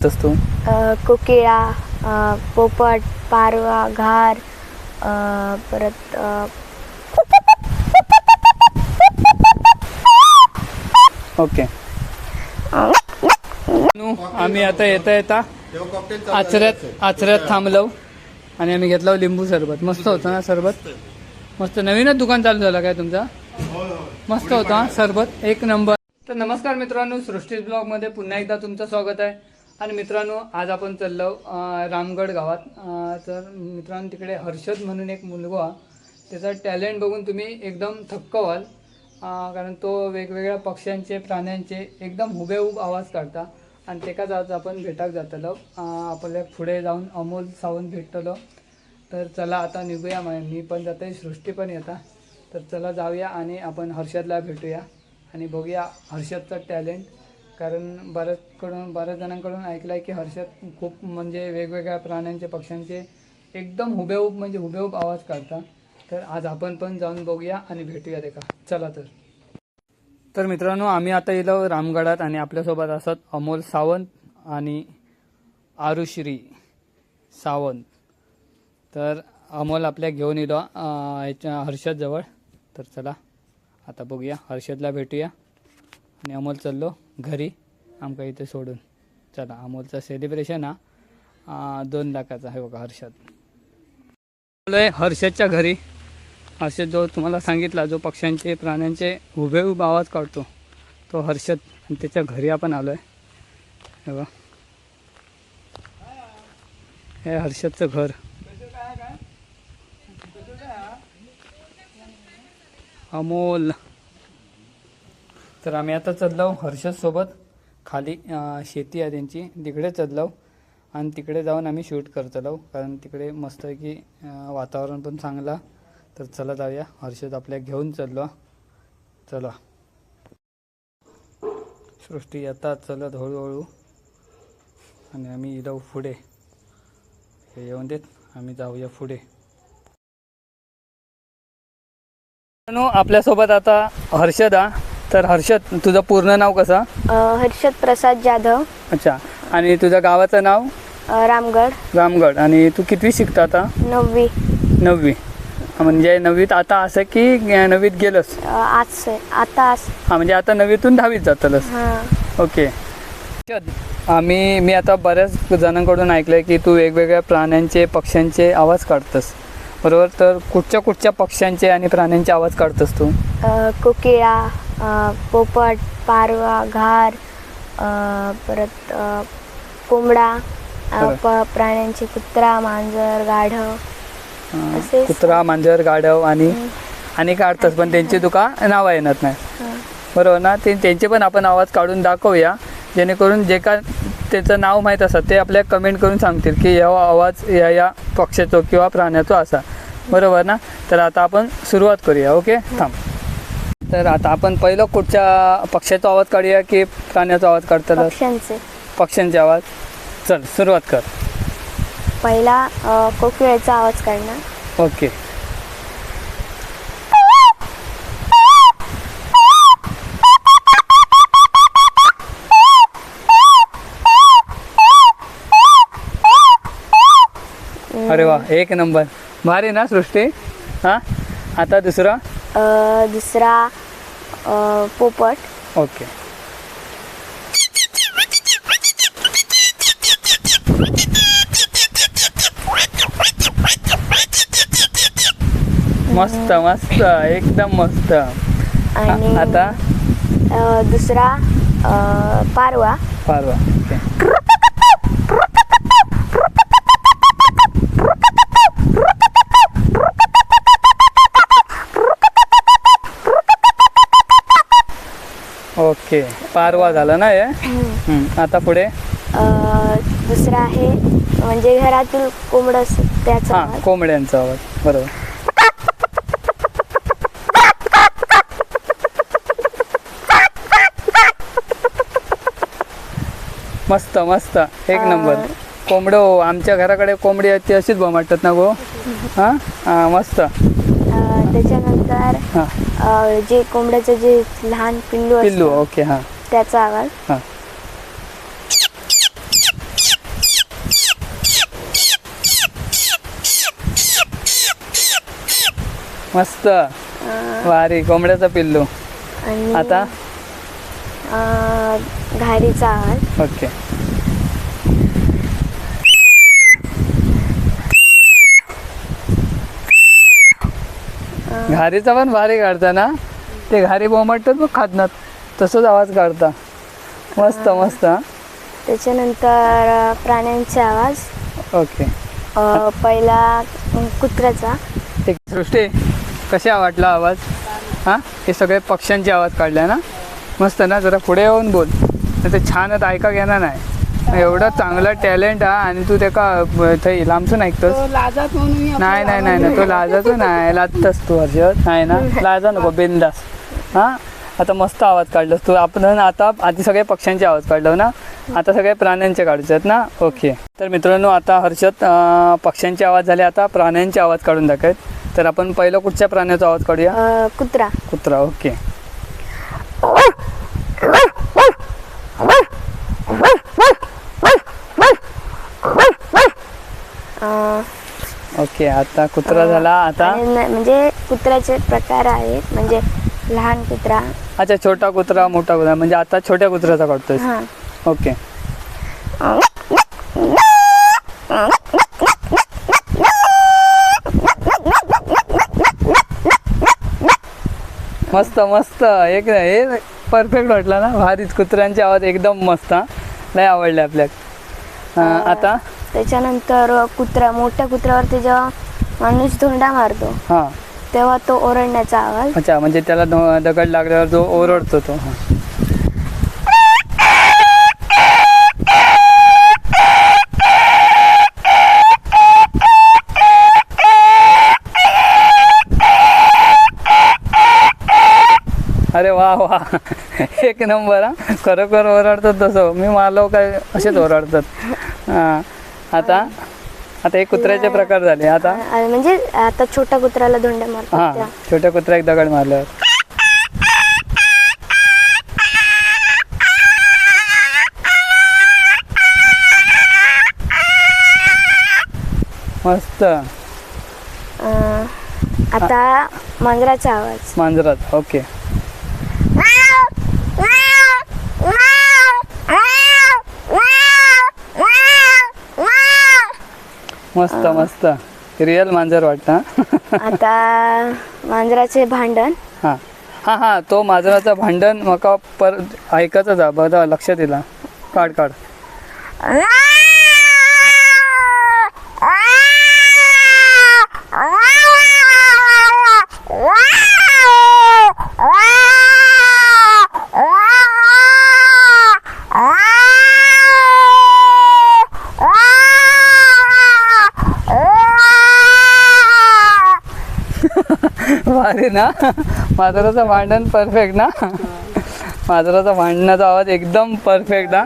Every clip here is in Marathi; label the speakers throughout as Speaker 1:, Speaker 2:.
Speaker 1: असतो
Speaker 2: कोकिळा पोपट पारवा घार अ, परत अ,
Speaker 1: ओके. नु, आम्ही आता येता येता आचऱ्यात आचऱ्यात थांबलो आणि आम्ही घेतला लिंबू सरबत. मस्त होतं ना सरबत? मस्त. नवीनच दुकान चालू झालं काय तुमचा? मस्त होता हा सरबत. एक नंबर. तर नमस्कार मित्रांनो सृष्टी ब्लॉगमध्ये पुन्हा एकदा तुमचं स्वागत आहे. आणि मित्रांनो आज आपण चाललो रामगड गावात. तर मित्रांनो तिकडे हर्षद म्हणून एक मुलगा त्याचा टॅलेंट बघून तुम्ही एकदम थक्क व्हाल. कारण तो वेगवेगळ्या पक्ष्यांचे प्राण्यांचे एकदम हुबेहूब आवाज काढता. आणि तेकाच आज आपण भेटाक जातलो. आपल्या पुढे जाऊन अमोल सावंत भेटतलो. तर चला आता निघूया. मी पण जाते सृष्टी पण येता. तर चला जाऊया आणि आपण हर्षदला भेटूया. आणि बघूया हर्षदचं टॅलेंट. कारण बऱ्याचकडून बऱ्याच जणांकडून ऐकलं आहे की हर्षद खूप म्हणजे वेगवेगळ्या प्राण्यांचे पक्ष्यांचे एकदम हुबेहूब म्हणजे हुबेहूब आवाज काढता तर आज आपण पण जाऊन बघूया आणि भेटूया ते का चला तर. तर मित्रांनो आम्ही आता येलो रामगडात आणि आपल्यासोबत असत अमोल सावंत आणि आरुश्री सावंत. तर अमोल आपल्या घेऊन येलो याच्या हर्षदजवळ तर चला आता बघूया. हर्षदला भेटूया. आणि अमोल चाललो घरी. आमका इथे सोडून. चला अमोलचं सेलिब्रेशन हा दोन लाखाचा आहे बघा हर्षद. हर्षदच्या घरी. हर्षद जो तुम्हाला सांगितला जो पक्ष्यांचे प्राण्यांचे हुबेहूब आवाज काढतो तो हर्षद आणि त्याच्या घरी आपण आलो आहे बघा. हे हर्षदचं घर. अमोल. तर आम्ही आता चाललो हर्षद सोबत. खाली शेती आहे त्यांची तिकडे चढलो. आणि तिकडे जाऊन आम्ही शूट करतलो. कारण तिकडे मस्त आहे की वातावरण पण चांगला. तर चला जाऊया. हर्षद आपल्या घेऊन चललो चला. सृष्टी येतात चलत हळूहळू. आणि आम्ही जाऊ पुढे. हे येऊन देत. आम्ही जाऊया पुढे. आपल्यासोबत आता हर्षद तर हर्षद तुझं पूर्ण नाव कसं?
Speaker 2: अ, हर्षद प्रसाद जाधव.
Speaker 1: अच्छा. आणि तुझ्या गावाचं नाव?
Speaker 2: अ, रामगड.
Speaker 1: रामगड. आणि तू कितवी शिकता आता?
Speaker 2: नववी.
Speaker 1: नववी. म्हणजे नववीत आता असं की नववीत गेलंस?
Speaker 2: अ, आज से- आता आज
Speaker 1: हा म्हणजे आता नववीतून दहावीत जातलस?
Speaker 2: हां.
Speaker 1: ओके. आम्ही मी आता बऱ्याच जणांकडून ऐकलंय की तू वेगवेगळ्या प्राण्यांचे पक्ष्यांचे आवाज काढतस. बरोबर? तर कुठच्या कुठच्या पक्ष्यांचे आणि प्राण्यांचे आवाज काढतस तू?
Speaker 2: अ, कोकिळा पोपट पारवा घार परत कोंबडा प्राण्यांचे कुत्रा मांजर गाढव.
Speaker 1: कुत्रा मांजर गाढव आणि आणि काढतस पण त्यांची तुका नावं येणार नाही. बरोबर ना? ते त्यांचे पण आपण आवाज काढून दाखवूया. जेणेकरून जे का त्याचं नाव माहीत असतं ते आपल्या कमेंट करून सांगतील की या आवाज या या पक्षाचो किंवा प्राण्याचो असा. बरोबर ना? तर आता आपण सुरुवात करूया ओके थांब. तर आता आपण पहिलं कुठच्या पक्षाचा आवाज काढूया की प्राण्याचा आवाज काढतात
Speaker 2: पक्ष्यांचे.
Speaker 1: आवाज. चल सुरुवात कर.
Speaker 2: पहिला कोकिळेचा आवाज काढणार.
Speaker 1: ओके अरे वा एक नंबर. भारी ना सृष्टी. हां? आता दुसरा?
Speaker 2: अ, दुसरा अ, पोपट.
Speaker 1: ओके. मस्त मस्त एकदम मस्त.
Speaker 2: आणि
Speaker 1: आता?
Speaker 2: अ, दुसरा अ, पारवा.
Speaker 1: पारवा ओके. ओके. पारवा झाला ना हे? हम्म, आता पुढे?
Speaker 2: अ, दुसरा आहे म्हणजे घरातील कोंबड त्याचा
Speaker 1: हा
Speaker 2: आवाज.
Speaker 1: कोंबड्यांचा आवाज. बरोबर. मस्त मस्त. एक नंबर. कोंबडो आमच्या घराकडे कोंबडी आहेत ती अशीच वाटतात ना गो? हा? हा मस्त.
Speaker 2: अ, त्याच्यानंतर
Speaker 1: हा.
Speaker 2: जे कोंबड्याचं जे लहान पिल्लू
Speaker 1: पिल्लू ओके हां.
Speaker 2: त्याचा आवाज.
Speaker 1: मस्त. वारी कोंबड्याचा पिल्लू.
Speaker 2: आणि
Speaker 1: आता?
Speaker 2: घारीचा आवाज.
Speaker 1: ओके घारीचा पण भारी काढता ना ते घारी बोमटतात बघ खात तसंच आवाज काढता. मस्त मस्त हा.
Speaker 2: त्याच्यानंतर अं, प्राण्यांचे आवाज.
Speaker 1: ओके.
Speaker 2: अं, पहिला अं, कुत्र्याचा.
Speaker 1: एक सृष्टी कशा वाटला आवाज? हां? हे सगळे पक्ष्यांचे आवाज काढले ना? मस्त ना जरा पुढे येऊन बोल. नाही ते छानच ऐका घेणार नाही. एवढं चांगलं टॅलेंट हा आणि तू ते का थंय लांबसून ऐकतोस?
Speaker 3: तो लाजात म्हणून
Speaker 1: नाही नाही नाही नाही तो लाजातो नाही लाजतस तू हर्षद नाही ना? लाजा नको बिंदास. हां? आता मस्त आवाज काढलास तू. आपण आता आधी सगळे पक्ष्यांचे आवाज काढलो ना? आता सगळे प्राण्यांचे काढायचे आहेत ना? ओके. तर मित्रांनो आता हर्षद पक्ष्यांचे आवाज झाले. आता प्राण्यांचे आवाज काढून दाखवत. तर आपण पहिलं कुठच्या प्राण्याचा आवाज काढूया?
Speaker 2: कुत्रा.
Speaker 1: कुत्रा ओके
Speaker 2: अं,
Speaker 1: ओके आता कुत्रा झाला. आता?
Speaker 2: आणि न- म्हणजे कुत्र्याचे प्रकार आहेत म्हणजे लहान कुत्रा.
Speaker 1: अच्छा छोटा कुत्रा मोठा कुत्रा म्हणजे आता छोट्या कुत्र्याचा काढतोय
Speaker 2: हा.
Speaker 1: ओके. मस्त मस्त. एक हे परफेक्ट वाटला ना? भारीच कुत्र्यांचे आवाज एकदम मस्त हा. लय आवडले आपल्याक अं, आता?
Speaker 2: त्याच्यानंतर कुत्रा मोठ्या कुत्र्यावरती जेव्हा माणूस धोंडा मारतो
Speaker 1: हां.
Speaker 2: तेव्हा तो ओरडण्याचा आवाज
Speaker 1: अच्छा म्हणजे त्याला द- दगड लागल्यावर जो ओरडतो तो हां. अरे वा वा. एक नंबर हा. खरोखर ओरडतात तसं. मी मालव काय असेच ओरडतात. हां. आता? आता हे कुत्र्याचे प्रकार झाले. आता?
Speaker 2: आणि म्हणजे आता छोट्या कुत्र्याला धोंड्या
Speaker 1: हां
Speaker 2: मारतात त्या.
Speaker 1: छोट्या कुत्र्या एक दगड मारल्यावर. मस्त.
Speaker 2: अं, आता मांजराचा आवाज.
Speaker 1: मांजरात ओके. मस्त मस्त. रिअल मांजर वाटतं
Speaker 2: आता मांजराचे भांडण.
Speaker 1: हां. हां हां तो मांजराचं भांडण मका पर ऐकायचं जा बघा लक्षात येईल काढ काढ. भारी ना? मांजराचं भांडण परफेक्ट ना? मांजराचा भांडणाचा आवाज एकदम परफेक्ट ना?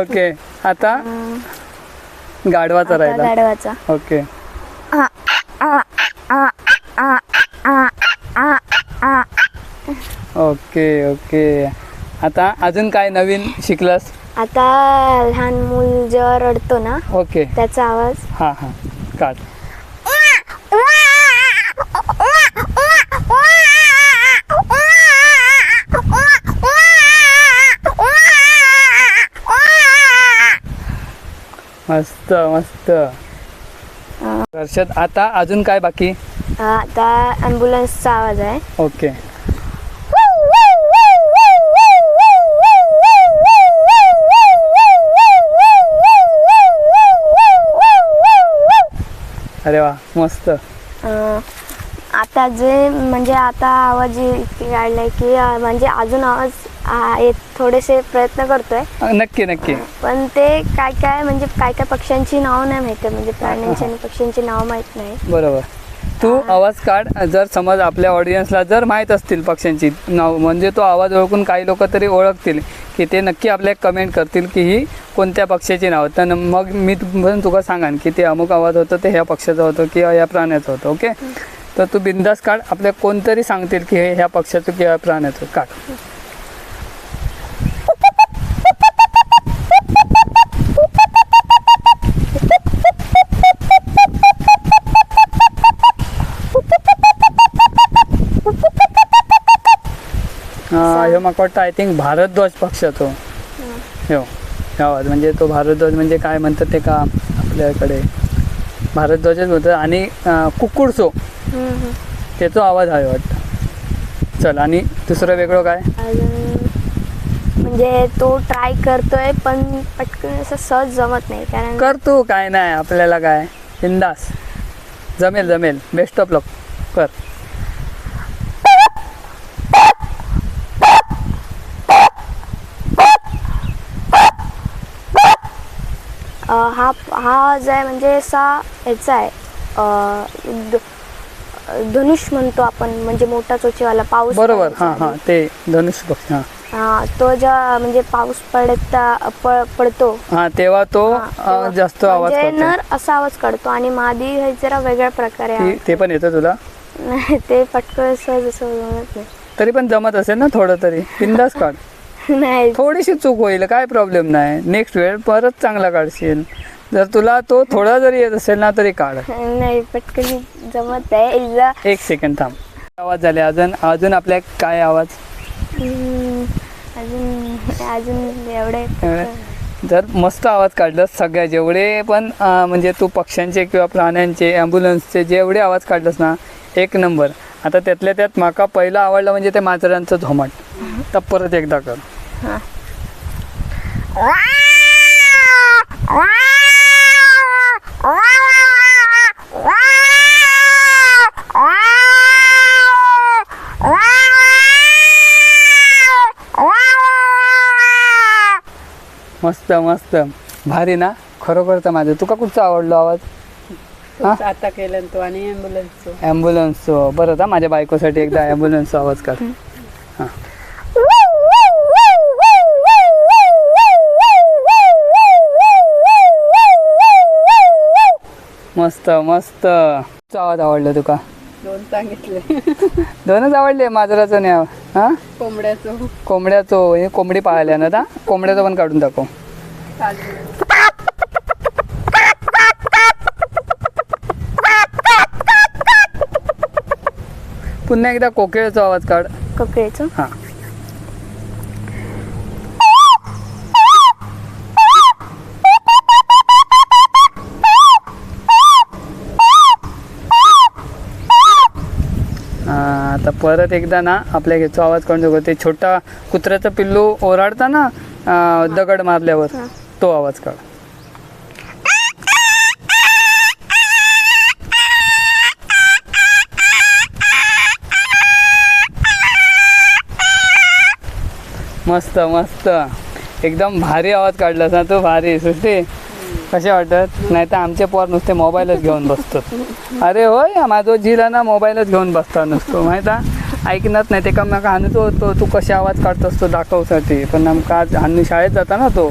Speaker 1: ओके आता गाढवाचा
Speaker 2: आता
Speaker 1: राहिला.
Speaker 2: गाढवाचा.
Speaker 1: ओके ओके ओके आता अजून काय नवीन शिकलास?
Speaker 2: आता लहान मूल जेव्हा रडतो ना
Speaker 1: ओके
Speaker 2: त्याचा आवाज.
Speaker 1: हां हां. काढ. मस्त मस्त. हर्षद आता अजून काय बाकी?
Speaker 2: आता ॲम्ब्युलन्सचा आवाज आहे.
Speaker 1: ओके. अरे वा मस्त.
Speaker 2: आता जे म्हणजे आता आवाज इतके काढलाय की अं, म्हणजे अजून आवाज आ, येत थोडेसे प्रयत्न करतोय.
Speaker 1: नक्की नक्की.
Speaker 2: पण ते काय काय म्हणजे काय काय पक्ष्यांची नाव नाही माहिती म्हणजे प्राण्यांची आणि पक्ष्यांची नाव माहीत नाही.
Speaker 1: बरोबर. तू आवाज काढ जर समज आपल्या ऑडियन्सला जर माहीत असतील पक्ष्यांची नाव म्हणजे तो आवाज ओळखून काही लोक तरी ओळखतील की ते नक्की आपल्या कमेंट करतील की ही कोणत्या पक्ष्याची नाव तर मग मी तु- पण तुका सांगान की ते अमुक आवाज होतं ते ह्या पक्षाचं होतं किंवा या प्राण्याचं होतं ओके? तर तू बिंदास काढ. आपल्या कोणतरी सांगतील की हे ह्या पक्षाचं किंवा प्राण्याचं. काढ. हे मग वाटतं आय थिंक भारतध्वज पक्ष तो हो आवाज म्हणजे तो भारतध्वज म्हणजे काय म्हणतात ते का आपल्याकडे? भारतध्वजच म्हणतात. आणि
Speaker 2: कुकुडसो
Speaker 1: त्याचो आवाज आहे वाटतं. चल आणि दुसरं वेगळं काय?
Speaker 2: म्हणजे तो ट्राय करतोय पण पटकन असं सहज जमत नाही कारण
Speaker 1: कर तू काय नाही आपल्याला काय? बिंदास. जमेल जमेल. बेस्ट ऑफ लक कर.
Speaker 2: हा हा जो आहे म्हणजे असा ह्याचा आहे. धनुष म्हणतो आपण म्हणजे मोठा चोचीवाला पाऊस
Speaker 1: बरोबर हां हां. ते धनुष पक्ष हां.
Speaker 2: हा तो जेव्हा म्हणजे पाऊस पडता प- पडतो.
Speaker 1: हां तेव्हा तो
Speaker 2: हा,
Speaker 1: अं, जास्त आवाज
Speaker 2: म्हणजे
Speaker 1: करतो.
Speaker 2: नर असा आवाज काढतो आणि मादी हे जरा वेगळ्या प्रकारे
Speaker 1: ती- ते पण येतं तुला?
Speaker 2: नाही ते पटकन सहज असं नाही.
Speaker 1: तरी पण जमत असेल ना थोडं तरी. बिंदास काढ.
Speaker 2: नाही.
Speaker 1: थोडीशी चूक होईल काय प्रॉब्लेम नाही. नेक्स्ट वेळ परत चांगला काढशील. जर तुला तो थोडा जरी येत असेल ना तरी काढ.
Speaker 2: नाही पटकन जमत आहे. एकदा
Speaker 1: एक सेकंड थांब. आवाज झाले. अजून अजून आपल्या काय आवाज?
Speaker 2: हम्म, अजून अजून एवढे
Speaker 1: जर मस्त आवाज काढलं सगळ्या जेवढे पण अं, म्हणजे तू पक्ष्यांचे किंवा प्राण्यांचे ॲम्ब्युलन्सचे जेवढे आवाज काढलंस ना एक नंबर. आता त्यातल्या त्यात माका पहिला आवडला म्हणजे ते माजरांचं झोमाट. तर परत एकदा कर. मस्त मस्त. भारी ना? खरोखरचा माझं. तुका कुठचा आवडलो आवाज? हा?
Speaker 3: आता केलं तो आणि ॲम्ब्युलन्सचं
Speaker 1: ॲम्ब्युलन्सचो बरं माझ्या बायकोसाठी एकदा ॲम्ब्युलन्सचा आवाज कर हां. मस्त मस्त. आवाज आवडला तुका?
Speaker 3: दोन सांगितले.
Speaker 1: दोनच आवडले माजराचं नाही आव- हा?
Speaker 3: कोंबड्याचं.
Speaker 1: कोंबड्याचो हे कोंबडी पाळल्या ना कोंबड्याचं पण काढून दाखव. पुन्हा एकदा कोकिळचा आवाज काढ.
Speaker 2: ककळीचं?
Speaker 1: हा, परत एकदा ना आपल्या घ्यायचो आवाज काढून दाखव. ते छोटा कुत्र्याचं पिल्लू ओराडता ना अं, दगड मारल्यावर तो आवाज काढ. मस्त मस्त. एकदम भारी आवाज काढलास ना तू भारी. सृष्टी कसे वाटत? नाही तर आमचे पोर नुसते मोबाईलच घेऊन बसतात. अरे होय माझो जिला ना मोबाईलच घेऊन बसता नुसतो माहिती आहे? ऐकणार नाही ते का म्हाका हानूचो होतो तू कसे आवाज काढतोस तो दाखवसाठी. पण आमका आज हानू शाळेत जाता ना तो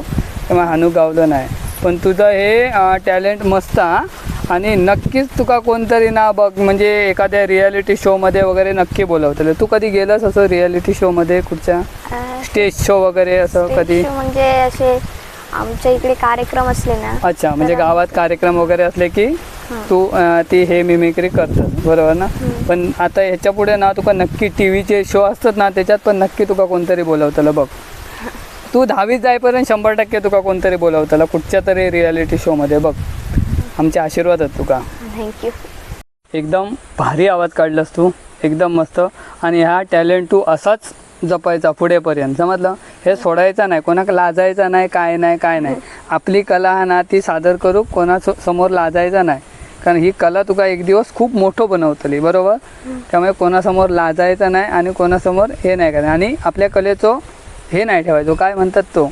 Speaker 1: तेव्हा हानू गावलो नाही. पण तुझं हे टॅलेंट मस्त हा. आणि नक्कीच तुका कोणतरी ना बघ म्हणजे एखाद्या रियालिटी शोमध्ये वगैरे नक्की बोलवतले. तू कधी गेलंस असं रियालिटी शोमध्ये कुठच्या? स्टेज शो वगैरे असं कधी?
Speaker 2: म्हणजे असे आमच्या इकडे कार्यक्रम असले ना.
Speaker 1: अच्छा म्हणजे गावात कार्यक्रम वगैरे असले की? तू ती हे मिमिक्री करतात बरोबर ना? पण आता ह्याच्या पुढे ना तुका नक्की टी व्हीचे शो असतात ना त्याच्यात पण नक्की तुका कोणतरी बोलवतलं बघ. तू दहावीत जाईपर्यंत शंभर टक्के तुका कोणतरी बोलवतलं कुठच्या तरी रियालिटी शोमध्ये बघ. आमचे आशीर्वाद आहेत तुका.
Speaker 2: थँक्यू
Speaker 1: एकदम भारी आवाज काढलास तू एकदम मस्त. आणि ह्या टॅलेंट तू असाच जपायचा पुढेपर्यंत समजलं? हे सोडायचं नाही कोणाक लाजायचं नाही काय नाही काय नाही. आपली कला हा ना ती सादर करू कोणा सो- समोर लाजायचं नाही. कारण ही कला तुका एक दिवस खूप मोठं बनवतली बरोबर? त्यामुळे कोणासमोर लाजायचं नाही आणि कोणासमोर हे नाही करायचं आणि आपल्या कलेचं हे नाही ठेवायचो. काय म्हणतात तो?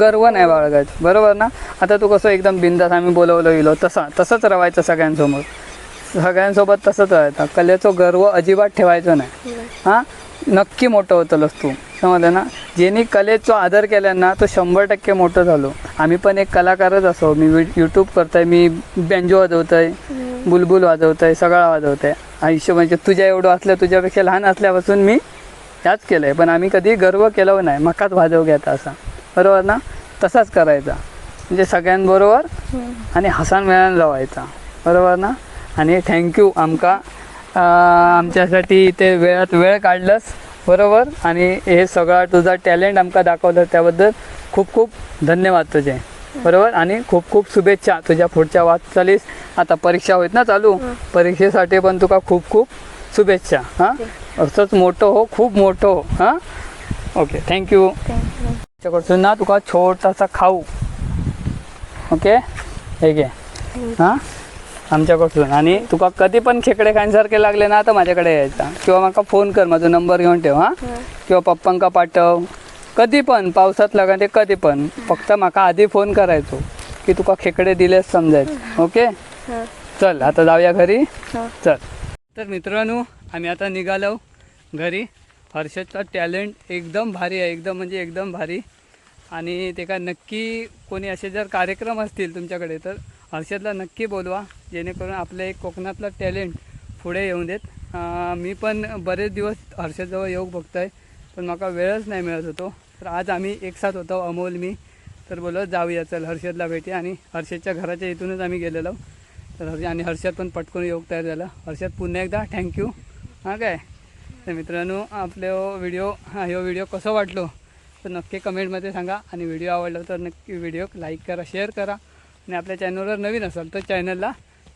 Speaker 1: गर्व नाही बाळगायचं. बरोबर ना? आता तू कसं एकदम बिंदास आम्ही बोलवलं गेलो तसा तसंच राहायचं सगळ्यांसमोर. सगळ्यांसोबत तसंच राहायचं कलेचं गर्व अजिबात ठेवायचं नाही. हां? नक्की मोठं होतलंस तू. समजलं ना ज्यांनी कलेचो आदर केला ना तो शंभर टक्के मोठं झालो. आम्ही पण एक कलाकारच असो. मी यूट्यूब करतोय मी बँजो वाजवतोय बुलबुल वाजवतोय सगळा वाजवतोय. आयुष्य म्हणजे तुझ्या एवढं असलं तुझ्यापेक्षा लहान असल्यापासून मी ह्याच केलं आहे पण आम्ही कधी गर्व केलं नाही. मकाच वाजव घ्यायचा असा. बरोबर ना? तसाच करायचा. म्हणजे सगळ्यांबरोबर आणि हसान मिळान लावायचा. बरोबर ना? आणि थँक्यू आमका. आमच्यासाठी ते वेळात वेळ काढलंस. बरोबर. आणि हे सगळा तुझा टॅलेंट आमका दाखवलं त्याबद्दल खूप खूप धन्यवाद तुझे. बरोबर? आणि खूप खूप शुभेच्छा तुझ्या पुढच्या वाटचालीस. आता परीक्षा होत ना चालू? परीक्षेसाठी पण तुका खूप खूप शुभेच्छा. हां? असंच मोठं हो खूप मोठं हो. हां? ओके थँक्यू त्याच्याकडसून ना तुका छोटासा खाऊ. ओके? हे घे. हां? आमच्याकडसून आणि तुका कधी पण खेकडे खाण्यासारखे लागले ना तर माझ्याकडे यायचा. किंवा माका फोन कर माझा नंबर घेऊन ठेव हां? किंवा पप्पांका पाठव. कधी पण पावसात लागण ते कधी पण. फक्त माका आधी फोन करायचो की तुका खेकडे दिलेच समजायचं. ओके? चल आता जाऊया घरी. चल. तर मित्रांनो आम्ही आता निघालो घरी. हर्षदचा टॅलेंट एकदम भारी आहे. एकदम म्हणजे एकदम भारी. आणि ते का नक्की कोणी असे जर कार्यक्रम असतील तुमच्याकडे तर हर्षदला नक्की बोलवा जेणेकरून आपलं एक कोकणातलं टॅलेंट पुढे येऊन देत. मी पण बरेच दिवस हर्षदजवळ येऊ बघतोय पण मला वेळच नाही मिळत होतो. तर आज आम्ही एकसाथ होतो अमोल मी. तर बोलत जाऊया चल हर्षदला भेटी. आणि हर्षदच्या घराच्या इथूनच आम्ही गेलेलो. तर हर्ष आणि हर्षद पण पटकन योग तयार झाला. हर्षद पुन्हा एकदा थँक्यू हां काय? तर मित्रांनो आपले व्हिडिओ हा ह्यो व्हिडिओ कसं वाटलो? तर नक्की कमेंटमध्ये सांगा. आणि व्हिडिओ आवडला तर नक्की व्हिडिओ लाईक करा शेअर करा. आणि आपल्या चॅनलवर नवीन असाल तर चॅनलला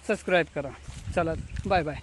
Speaker 1: सबस्क्राईब करा. चला बाय बाय